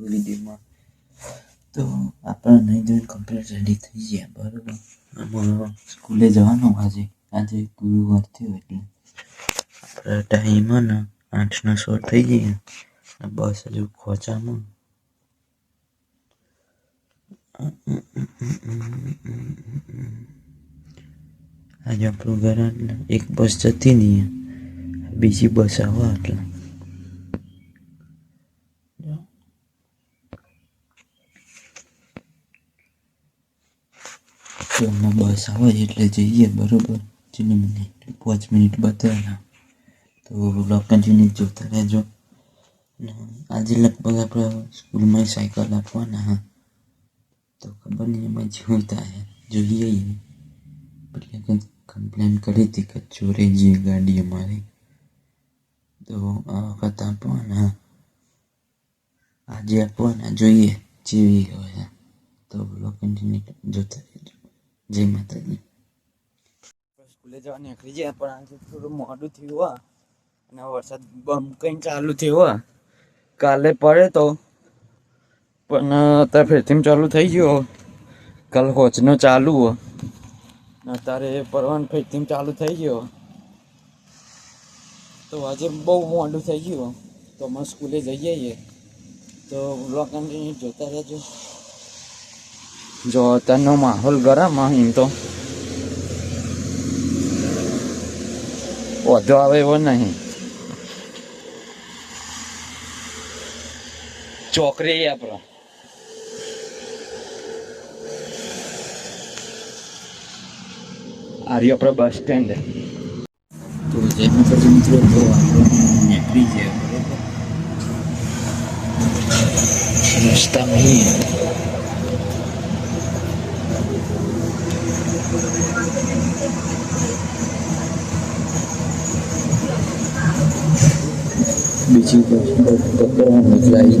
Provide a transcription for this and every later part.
વિડીયોમાં તો આપણે નહીં જોઈને કમ્પ્લીટ રેડી થઈ ગયા, બરાબર? આમાં સ્કૂલે જવાનું આજે આજે ગુરુવાર થયો એટલે. આપણા ટાઈમ ને આઠનો સો થઈ ગયા. બસ હજુ ખોચામાં. આજે આપણું ઘર એક બસ જતી નહીં બીજી બસ આવે એટલે. તો એમાં બસ આવે એટલે જઈએ બરોબર જેની મિનિટ પાંચ મિનિટ બતાવ્યા તો બ્લોગ કન્ટિન્યુ જોતા રહેજો ને આજે લગભગ આપણે સ્કૂલમાં સાયકલ આપવાના હા તો ખબર નહીં એમાં જેવું થાય જોઈએ એટલે કંઈક કમ્પ્લેન કરી હતી કે ચોરી જઈએ ગાડી અમારી તો આ વખત આપવાના આજે આપવાના જોઈએ જેવી હોય તો બ્લોગ કન્ટિન્યુ જોતા રહેજો જય માતાજી. સ્કૂલે જવાની નીકળી જાય પણ આજે થોડું મોડું થયું હોય અને વરસાદ બમ કઈ ચાલુ થયો હોય કાલે પડે તો, પણ અત્યારે ફેરથી ચાલુ થઈ ગયો કાલ હોચનો ચાલુ હોય અત્યારે પરવાન ફેરથી ચાલુ થઈ ગયો તો આજે બહુ મોડું થઈ ગયું તો અમે સ્કૂલે જઈએ છીએ તો બ્લોગ કન્ટિન્યુ જોતા રહેજો. જો અત્યારનો માહોલ ગરમ અહીં તો. વધુ આવે એવો નહીં. ચોકરી આપણો. આર્યો આપણો બસ સ્ટેન્ડ તો માતાજી મિત્રો તો નીકળી જાય રસ્તામાં અહીં બીજી બસ પકડવાનું એટલે આવી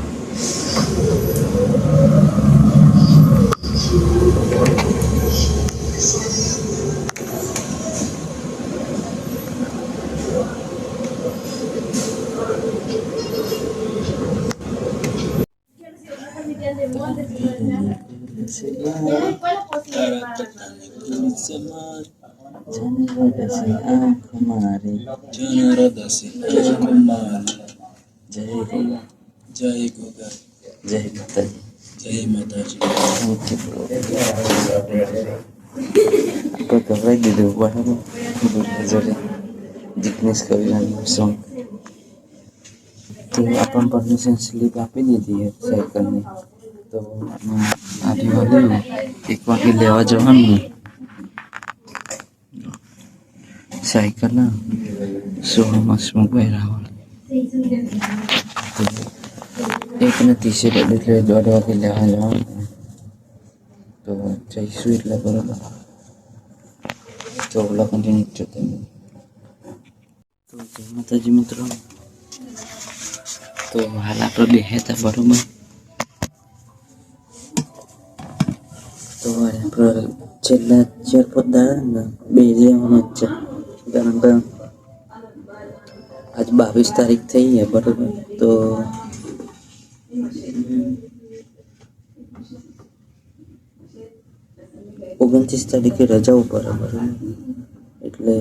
ને બીજી બસમાં વરસાદ પડે હા આંખ મારી જય ગોગા જય ગોગા જય માતાજી જય માતાજી ઓકે આપણે ગભરાઈ દીધું બરાબર જોડે જિગ્નેશ કવિરાનું સોંગ તો આપણને પરમિશન સ્લીપ આપી દીધી એ સાયકલની તો આજે વાલે એક વાગે લેવા જવાનું સાયકલ સોળમાં સ્મોકભાઈ રાવળ તો એક ને ત્રીસે બદલે એટલે દોઢ વાગે લેવા જવાનું તો જઈશું એટલે બરોબર તો ઓલા કન્ટિન્યુ જોતા રહેજો. તો જય માતાજી મિત્રો તો હાલ આપણે બે હતા બરોબર તો હવે આપણે છેલ્લા ચાર પાંચ દાડા ને બે રહેવાનું જ છે કારણ કે આજ બાવીસ તારીખ થઈ છે બરોબર. તો હમ, ઓગણત્રીસ તારીખે રજા ઉપર બરાબર. એટલે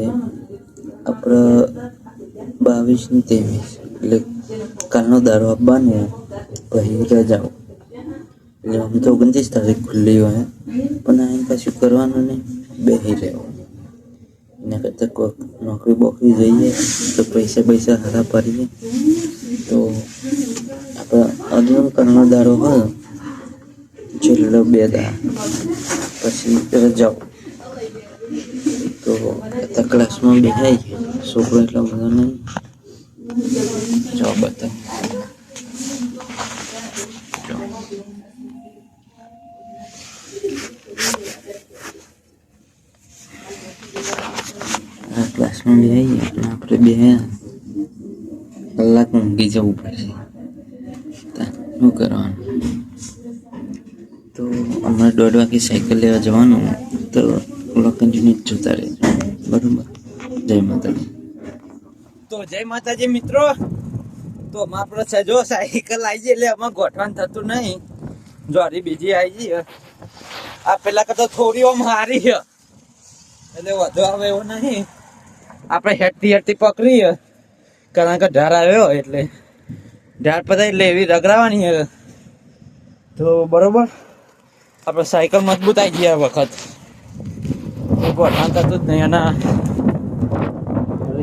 આપણે બાવીસ ને ત્રેવીસ. એટલે કાલનો દાડો આપવાનો પછી રજાઓ એટલે આમ તો ઓગણત્રીસ તારીખ ખુલ્લી હોય પણ આ કશું કરવાનું નહીં બેસી રહેવાનું એના કરતાં નોકરી બોકરી જઈએ, તો પૈસા પૈસા હારા પડીએ. તો આપણા અજવન કરનો દારો હોય, છેલ્લો બે દા પછી રજાઓ તો અત્યારે ક્લાસમાં બેસાઈ છોકરો એટલો બધો નહીં. જવાબ બતાવો જાઓ. આ ક્લાસમાં બેસીએ અને આપણે બે કલાક ઊંઘી જવું પડશે તા શું કરવાનું? તો હમણાં દોઢ વાગે સાયકલ લેવા જવાનું, તો ઓલા કન્ટિન્યુ જોતા રહેજો. બરાબર? જય માતાજી. તો જય માતાજી મિત્રો. તો માં છે જો સાયકલ આવી જાય એટલે અમારે ગોઠવાન થતું નહીં. જોરી બીજી આવી જઈ આ પેલા કરતા થોડી ઓમ હારી એટલે વધુ આવે એવું નહીં. આપણે હેઠતી હેઠતી પકડી કારણ કે ઢાર આવ્યો એટલે. ઢાર પતા એટલે એવી રગડાવાની છે તો બરોબર. આપણે સાયકલ મજબૂત આવી ગયા વખત. ગોઠવાન થતું જ નહીં અને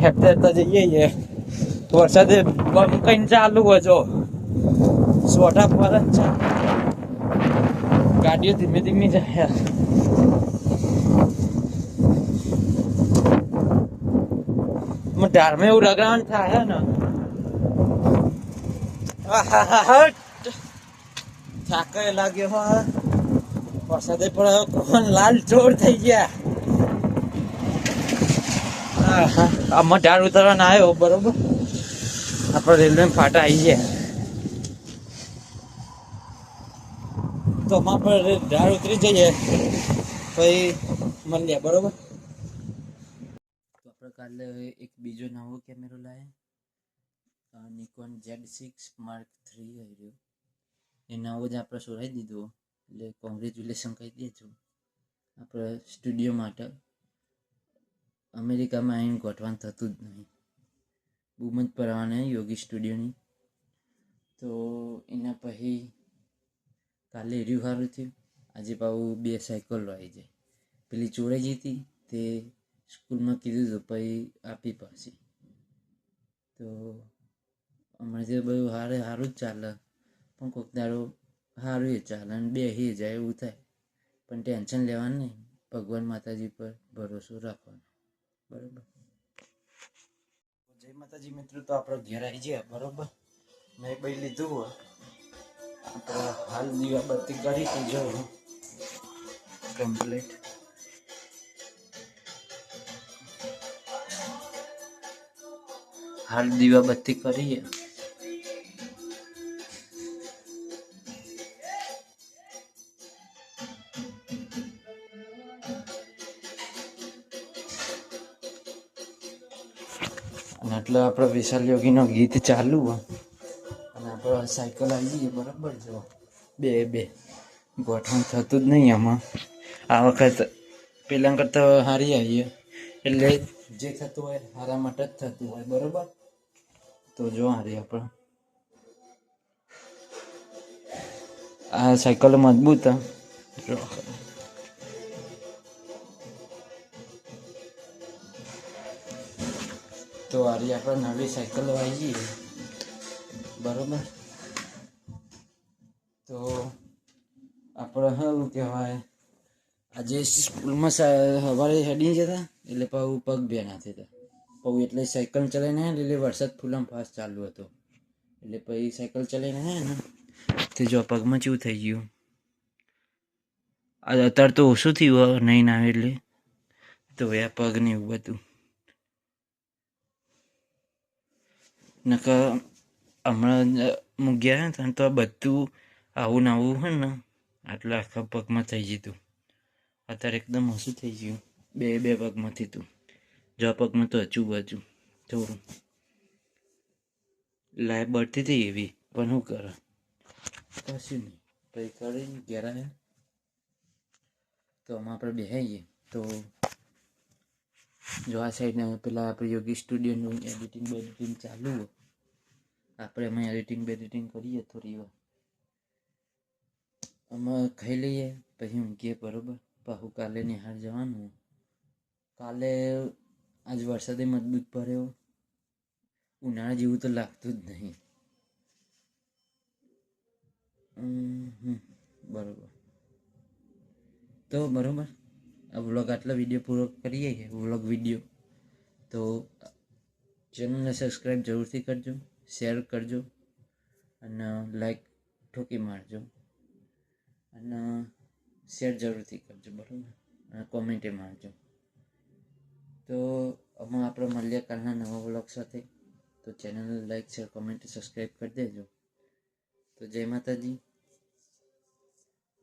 હેઠતા હેઠતા જઈએ છીએ. વરસાદે બંધ કઈ ચાલુ હોય, જો. સોટા પર જ છે. ગાડીઓ ધીમે ધીમે જાય ઢાળમાં એવું રગડાવાનું થાય ને. થાકે લાગ્યો, હા. વરસાદે પણ કોણ લાલ ચોર થઈ ગયા. આમાં ઢાળ ઉતારવાના આવ્યો, બરોબર. આપણે રેલવે ફાટા આવી ગયા. તો આમાં પણ ઢાળ ઉતરી જઈએ. પછી મળીએ, બરોબર. આપણે કાલે એક બીજો નવો કેમેરો લાવ્યા Nikon Z six Mark three આવ્યો એ નવો જ આપણે સોરાઈ દીધો. એટલે કોંગ્રેચ્યુલેશન કહી દેજો આપણે સ્ટુડિયો માટે. અમેરિકામાં આવીને ગોઠવાનું થતું જ નહીં. બૂમ જ પડવાના યોગી સ્ટુડિયોની તો એના પછી કાલે એર્યું સારું થયું. આજે પાછું બે સાયકલો આવી જાય પેલી ચોરાઈ ગઈ હતી, તે સ્કૂલમાં કીધું હતું પછી આપી પાસે તો હમણાં જે બધું હારે સારું જ ચાલે. પણ કોઈક દાડો સારું એ ચાલે અને બે હે જાય એવું થાય. પણ ટેન્શન લેવાનું નહીં. ભગવાન માતાજી પર ભરોસો રાખવાનો. બરાબર? જય માતાજી મિત્રો, તો આપણે ઘેર આવી ગયા, બરોબર? મેં ભાઈ લીધું હોય. આપણે હાલ દીવાબત્તી કરી તો જવું કમ્પ્લીટ હાલ દીવાબત્તી કરીએ. અને એટલે આપણે વિશાલ યોગીનો ગીત ચાલુ અને આપણે સાયકલ આવી જઈએ, બરાબર? જો, બે બે. ગોઠવણ થતું જ નહીં આમાં. આ વખત પહેલાં કરતાં હારી આવીએ. એટલે જે થતું હોય, હારા માટે જ થતું હોય, બરોબર? તો જો હારી આપણે. આ સાયકલ મજબૂત હે. તો આરી આપણે નવી સાયકલ જઈએ બરોબર? તો આપણે શું કહેવાય? આજે સ્કૂલમાં સવારે હેડી જતા એટલે પાછું પગ બે ના થતા પાછું એટલે સાયકલ ચલાવીને આવ્યા એટલે વરસાદ ફૂલમ ફાસ્ટ ચાલુ હતો. એટલે પછી સાયકલ ચલાવીને આવ્યા ને, તે જો પગમાં ચેવું થઈ ગયું? અત્યારે તો ઓછું થયું નહીં ના એટલે. તો આ પગ ને એવું બધું. નકર હમણાં હું ગયા હતા તો બધું આવું ને આવું હોય ને, આટલા આખા પગમાં થઈ જતું અત્યારે એકદમ ઓછું થઈ ગયું. બે બે પગમાંથી થતું જો પગમાં તો હજુ હજુ થોડું. લાઈફ બળતી હતી એવી. પણ શું કરે? કશું નહીં. પછી કરીને ઘેર આવ્યા તો આમાં આપણે બેહાઈએ. તો જો આ સાઈડને પેલા આપણે યોગી સ્ટુડિયોનું એડિટિંગ બેડિટિંગ ચાલુ હોય. આપણે અમે એડિટિંગ બેડિટિંગ કરીએ થોડી વાર. આમાં ખાઈ લઈએ, પછી ઊંઘીએ, બરોબર. પાછું કાલે નિહાળ જવાનું. કાલે આજ વરસાદે મજબૂત પડ્યો ઉનાળા જેવું તો લાગતું જ નહીં. બરોબર. તો બરોબર. આ વ્લોગ આટલો વીડિયો પૂરો કરીએ વ્લોગ વીડિયો. તો ચેનલને સબસ્ક્રાઈબ જરૂરથી કરજો. શેર કરજો અને લાઈક ઠોકી મારજો અને શેર જરૂરથી કરજો, બરાબર? અને કોમેન્ટે મારજો. તો અમે આપણે મળીએ કાલના નવા બ્લોગ સાથે તો ચેનલને લાઈક, શેર, કોમેન્ટ, સબસ્ક્રાઈબ કરી દેજો. તો જય માતાજી.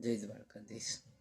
જય દ્વારકાધીશ.